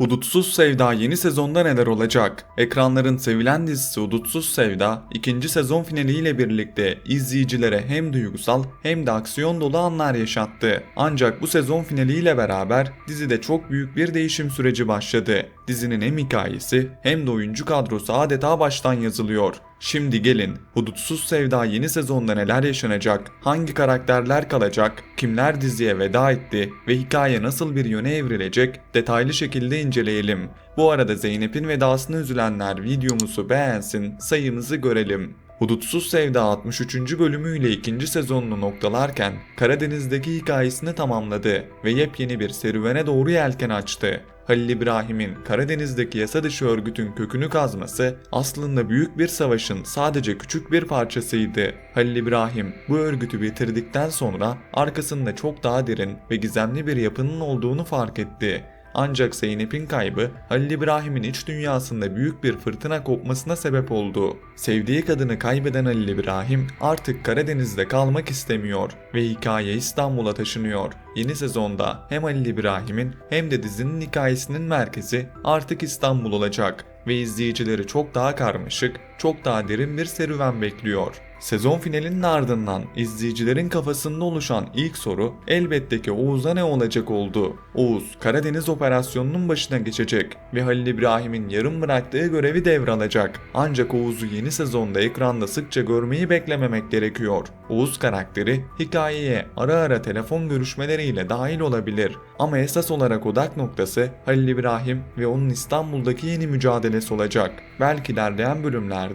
Hudutsuz Sevda yeni sezonda neler olacak? Ekranların sevilen dizisi Hudutsuz Sevda, ikinci sezon finaliyle birlikte izleyicilere hem duygusal hem de aksiyon dolu anlar yaşattı. Ancak bu sezon finaliyle beraber dizide çok büyük bir değişim süreci başladı. Dizinin hem hikayesi hem de oyuncu kadrosu adeta baştan yazılıyor. Şimdi gelin Hudutsuz Sevda yeni sezonda neler yaşanacak, hangi karakterler kalacak, kimler diziye veda etti ve hikaye nasıl bir yöne evrilecek detaylı şekilde inceleyelim. Bu arada Zeynep'in vedasına üzülenler videomuzu beğensin, sayımızı görelim. Hudutsuz Sevda 63. bölümüyle ikinci sezonunu noktalarken Karadeniz'deki hikayesini tamamladı ve yepyeni bir serüvene doğru yelken açtı. Halil İbrahim'in Karadeniz'deki yasa dışı örgütün kökünü kazması aslında büyük bir savaşın sadece küçük bir parçasıydı. Halil İbrahim bu örgütü bitirdikten sonra arkasında çok daha derin ve gizemli bir yapının olduğunu fark etti. Ancak Zeynep'in kaybı Halil İbrahim'in iç dünyasında büyük bir fırtına kopmasına sebep oldu. Sevdiği kadını kaybeden Halil İbrahim artık Karadeniz'de kalmak istemiyor ve hikaye İstanbul'a taşınıyor. Yeni sezonda hem Halil İbrahim'in hem de dizinin hikayesinin merkezi artık İstanbul olacak ve izleyicileri çok daha karmaşık, çok daha derin bir serüven bekliyor. Sezon finalinin ardından izleyicilerin kafasında oluşan ilk soru elbette ki Oğuz'a ne olacak oldu. Oğuz, Karadeniz operasyonunun başına geçecek ve Halil İbrahim'in yarım bıraktığı görevi devralacak. Ancak Oğuz'u yeni sezonda ekranda sıkça görmeyi beklememek gerekiyor. Oğuz karakteri hikayeye ara ara telefon görüşmeleriyle dahil olabilir. Ama esas olarak odak noktası Halil İbrahim ve onun İstanbul'daki yeni mücadelesi olacak. Belki ilerleyen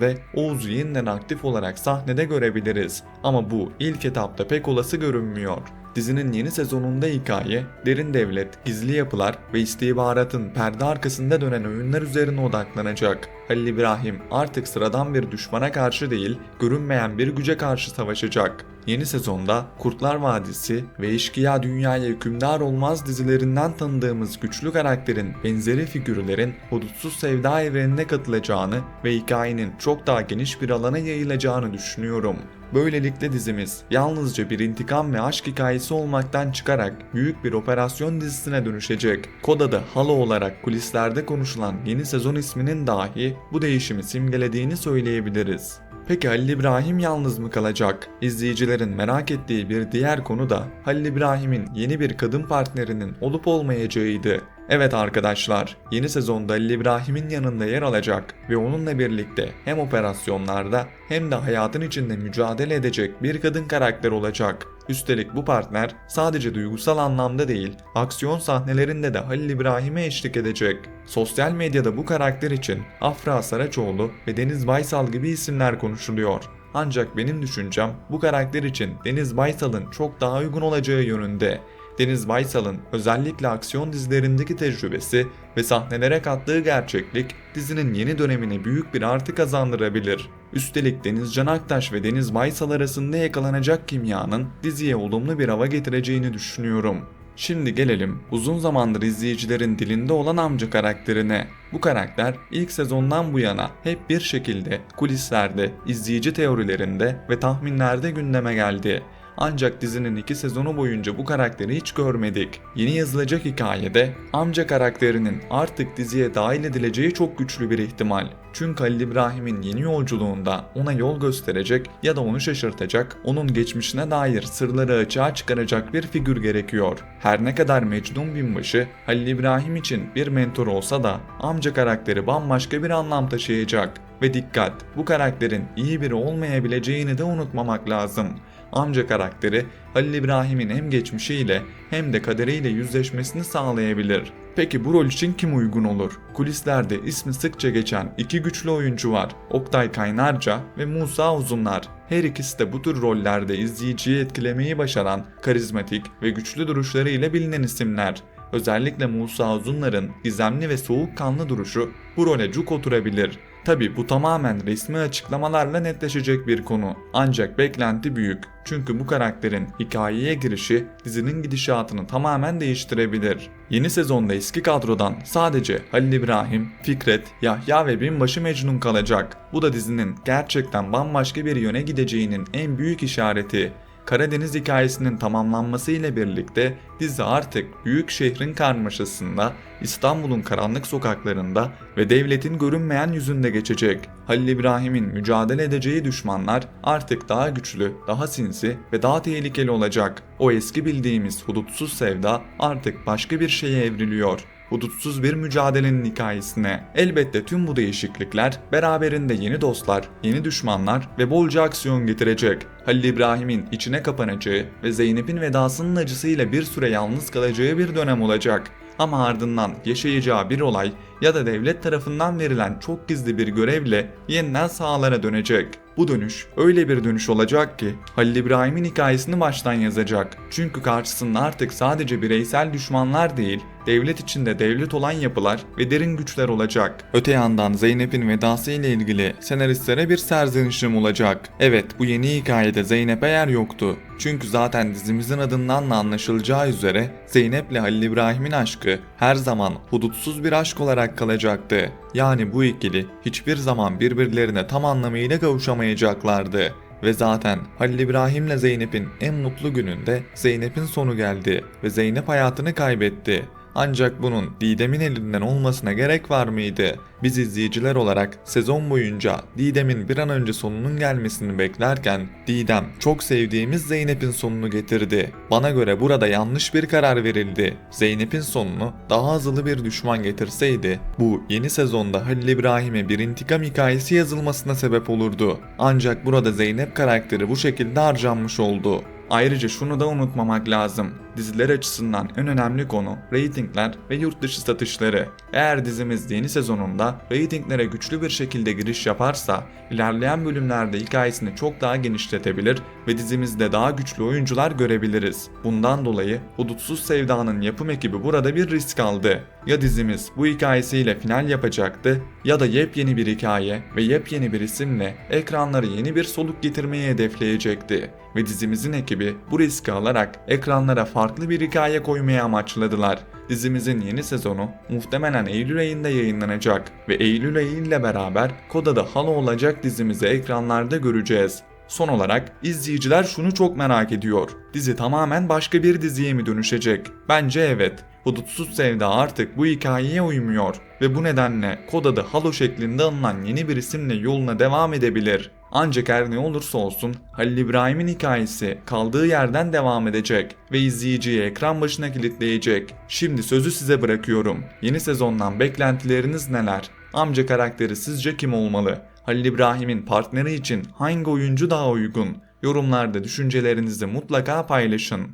bölümlerde Oğuz'u yeniden aktif olarak sahnede görebiliriz. Ama bu ilk etapta pek olası görünmüyor. Dizinin yeni sezonunda hikaye, derin devlet, gizli yapılar ve istihbaratın perde arkasında dönen oyunlar üzerine odaklanacak. Halil İbrahim artık sıradan bir düşmana karşı değil, görünmeyen bir güce karşı savaşacak. Yeni sezonda Kurtlar Vadisi ve Eşkıya Dünyaya Hükümdar Olmaz dizilerinden tanıdığımız güçlü karakterin benzeri figürlerin hudutsuz sevda evrenine katılacağını ve hikayenin çok daha geniş bir alana yayılacağını düşünüyorum. Böylelikle dizimiz yalnızca bir intikam ve aşk hikayesi olmaktan çıkarak büyük bir operasyon dizisine dönüşecek. Kod adı Halo olarak kulislerde konuşulan yeni sezon isminin dahi bu değişimi simgelediğini söyleyebiliriz. Peki Halil İbrahim yalnız mı kalacak? İzleyicilerin merak ettiği bir diğer konu da Halil İbrahim'in yeni bir kadın partnerinin olup olmayacağıydı. Evet arkadaşlar, yeni sezonda Halil İbrahim'in yanında yer alacak ve onunla birlikte hem operasyonlarda hem de hayatın içinde mücadele edecek bir kadın karakter olacak. Üstelik bu partner sadece duygusal anlamda değil, aksiyon sahnelerinde de Halil İbrahim'e eşlik edecek. Sosyal medyada bu karakter için Afra Saraçoğlu ve Deniz Baysal gibi isimler konuşuluyor. Ancak benim düşüncem bu karakter için Deniz Baysal'ın çok daha uygun olacağı yönünde. Deniz Baysal'ın özellikle aksiyon dizilerindeki tecrübesi ve sahnelere kattığı gerçeklik dizinin yeni dönemine büyük bir artı kazandırabilir. Üstelik Deniz Can Aktaş ve Deniz Baysal arasında yakalanacak kimyanın diziye olumlu bir hava getireceğini düşünüyorum. Şimdi gelelim uzun zamandır izleyicilerin dilinde olan amca karakterine. Bu karakter ilk sezondan bu yana hep bir şekilde kulislerde, izleyici teorilerinde ve tahminlerde gündeme geldi. Ancak dizinin iki sezonu boyunca bu karakteri hiç görmedik. Yeni yazılacak hikayede amca karakterinin artık diziye dahil edileceği çok güçlü bir ihtimal. Çünkü Halil İbrahim'in yeni yolculuğunda ona yol gösterecek ya da onu şaşırtacak, onun geçmişine dair sırları açığa çıkaracak bir figür gerekiyor. Her ne kadar Mecnun Binbaşı Halil İbrahim için bir mentor olsa da amca karakteri bambaşka bir anlam taşıyacak. Ve dikkat, bu karakterin iyi biri olmayabileceğini de unutmamak lazım amca karakteri Halil İbrahim'in hem geçmişiyle hem de kaderiyle yüzleşmesini sağlayabilir. Peki bu rol için kim uygun olur? Kulislerde ismi sıkça geçen iki güçlü oyuncu var. Oktay Kaynarca ve Musa Uzunlar. Her ikisi de bu tür rollerde izleyiciyi etkilemeyi başaran karizmatik ve güçlü duruşları ile bilinen isimler. Özellikle Musa Uzunlar'ın gizemli ve soğukkanlı duruşu bu role cuk oturabilir. Tabi bu tamamen resmi açıklamalarla netleşecek bir konu. Ancak beklenti büyük. Çünkü bu karakterin hikayeye girişi dizinin gidişatını tamamen değiştirebilir. Yeni sezonda eski kadrodan sadece Halil İbrahim, Fikret, Yahya ve Binbaşı Mecnun kalacak. Bu da dizinin gerçekten bambaşka bir yöne gideceğinin en büyük işareti. Karadeniz hikayesinin tamamlanması ile birlikte dizi artık büyük şehrin karmaşasında, İstanbul'un karanlık sokaklarında ve devletin görünmeyen yüzünde geçecek. Halil İbrahim'in mücadele edeceği düşmanlar artık daha güçlü, daha sinsi ve daha tehlikeli olacak. O eski bildiğimiz hudutsuz sevda artık başka bir şeye evriliyor hudutsuz bir mücadelenin hikayesine. Elbette tüm bu değişiklikler beraberinde yeni dostlar, yeni düşmanlar ve bolca aksiyon getirecek. Halil İbrahim'in içine kapanacağı ve Zeynep'in vedasının acısıyla bir süre yalnız kalacağı bir dönem olacak. Ama ardından yaşayacağı bir olay ya da devlet tarafından verilen çok gizli bir görevle yeniden sahalara dönecek. Bu dönüş öyle bir dönüş olacak ki Halil İbrahim'in hikayesini baştan yazacak. Çünkü karşısında artık sadece bireysel düşmanlar değil, devlet içinde devlet olan yapılar ve derin güçler olacak. Öte yandan Zeynep'in vedası ile ilgili senaristlere bir serzenişim olacak. Evet bu yeni hikayede Zeynep'e yer yoktu. Çünkü zaten dizimizin adından da anlaşılacağı üzere Zeynep ile Halil İbrahim'in aşkı her zaman hudutsuz bir aşk olarak kalacaktı. Yani bu ikili hiçbir zaman birbirlerine tam anlamıyla kavuşamayacaklardı. Ve zaten Halil İbrahim ile Zeynep'in en mutlu gününde Zeynep'in sonu geldi ve Zeynep hayatını kaybetti. Ancak bunun Didem'in elinden olmasına gerek var mıydı? Biz izleyiciler olarak sezon boyunca Didem'in bir an önce sonunun gelmesini beklerken Didem çok sevdiğimiz Zeynep'in sonunu getirdi. Bana göre burada yanlış bir karar verildi. Zeynep'in sonunu daha azılı bir düşman getirseydi bu yeni sezonda Halil İbrahim'e bir intikam hikayesi yazılmasına sebep olurdu. Ancak burada Zeynep karakteri bu şekilde harcanmış oldu. Ayrıca şunu da unutmamak lazım. Diziler açısından en önemli konu reytingler ve yurt dışı satışları. Eğer dizimiz yeni sezonunda reytinglere güçlü bir şekilde giriş yaparsa ilerleyen bölümlerde hikayesini çok daha genişletebilir ve dizimizde daha güçlü oyuncular görebiliriz. Bundan dolayı Hudutsuz Sevda'nın yapım ekibi burada bir risk aldı. Ya dizimiz bu hikayesiyle final yapacaktı ya da yepyeni bir hikaye ve yepyeni bir isimle ekranlara yeni bir soluk getirmeyi hedefleyecekti ve dizimizin ekibi bu riski alarak ekranlara farklı bir hikaye koymayı amaçladılar. Dizimizin yeni sezonu muhtemelen Eylül ayında yayınlanacak ve Eylül ayı ile beraber Koda'da Halo olacak dizimizi ekranlarda göreceğiz. Son olarak izleyiciler şunu çok merak ediyor. Dizi tamamen başka bir diziye mi dönüşecek? Bence evet. Hudutsuz Sevda artık bu hikayeye uymuyor ve bu nedenle kod adı Halo şeklinde anılan yeni bir isimle yoluna devam edebilir. Ancak her ne olursa olsun Halil İbrahim'in hikayesi kaldığı yerden devam edecek ve izleyiciyi ekran başına kilitleyecek. Şimdi sözü size bırakıyorum. Yeni sezondan beklentileriniz neler? Amca karakteri sizce kim olmalı? Halil İbrahim'in partneri için hangi oyuncu daha uygun? Yorumlarda düşüncelerinizi mutlaka paylaşın.